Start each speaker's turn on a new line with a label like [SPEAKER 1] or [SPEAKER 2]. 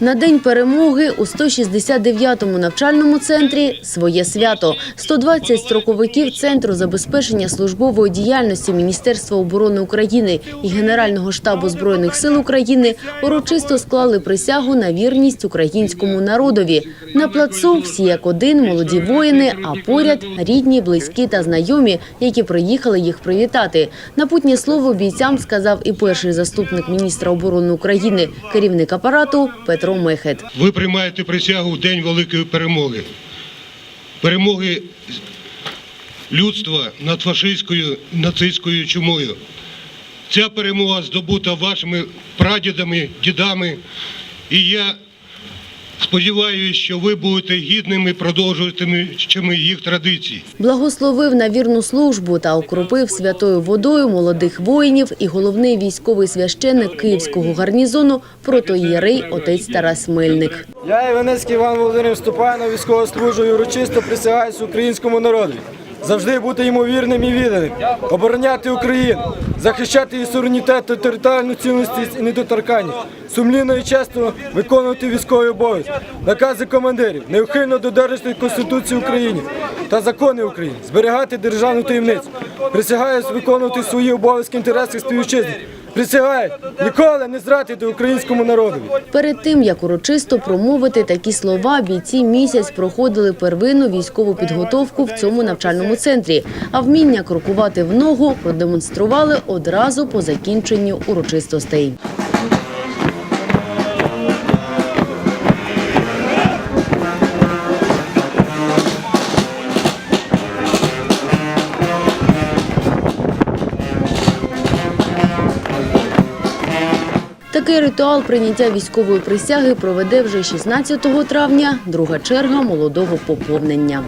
[SPEAKER 1] На день перемоги у 169-му навчальному центрі своє свято. 120 строковиків Центру забезпечення службової діяльності Міністерства оборони України і Генерального штабу Збройних сил України урочисто склали присягу на вірність українському народові. На плацу всі як один молоді воїни, а поряд рідні, близькі та знайомі, які приїхали їх привітати. Напутнє слово бійцям сказав і перший заступник міністра оборони України, керівник апарату Петро Мехет.
[SPEAKER 2] Ви приймаєте присягу в день великої перемоги. Перемоги людства над фашистською нацистською чумою. Ця перемога здобута вашими прадідами, дідами. І я сподіваюся, що ви будете гідними продовжуватимучими їх традицій.
[SPEAKER 1] Благословив на вірну службу та окропив святою водою молодих воїнів і головний військовий священник Київського гарнізону протоєрей отець Тарас Мельник.
[SPEAKER 3] Я, Іванецький Іван Володимир Ступанов, військово служу і урочисто присягаюся українському народу. Завжди бути йому вірним і відданим, обороняти Україну, захищати її суверенітет, територіальну цілісність і недоторканність, сумлінно і чесно виконувати військовий обов'язок, накази командирів, неухильно додержати Конституції України та закони України, зберігати державну таємницю. Присягаюсь виконувати свої обов'язки інтереси співвітчизників. Присягаю ніколи не зрадити українському народу.
[SPEAKER 1] Перед тим, як урочисто промовити такі слова, бійці місяць проходили первинну військову підготовку в цьому навчальному центрі. А вміння крокувати в ногу продемонстрували одразу по закінченню урочистостей. Такий ритуал прийняття військової присяги проведе вже 16 травня, друга черга молодого поповнення.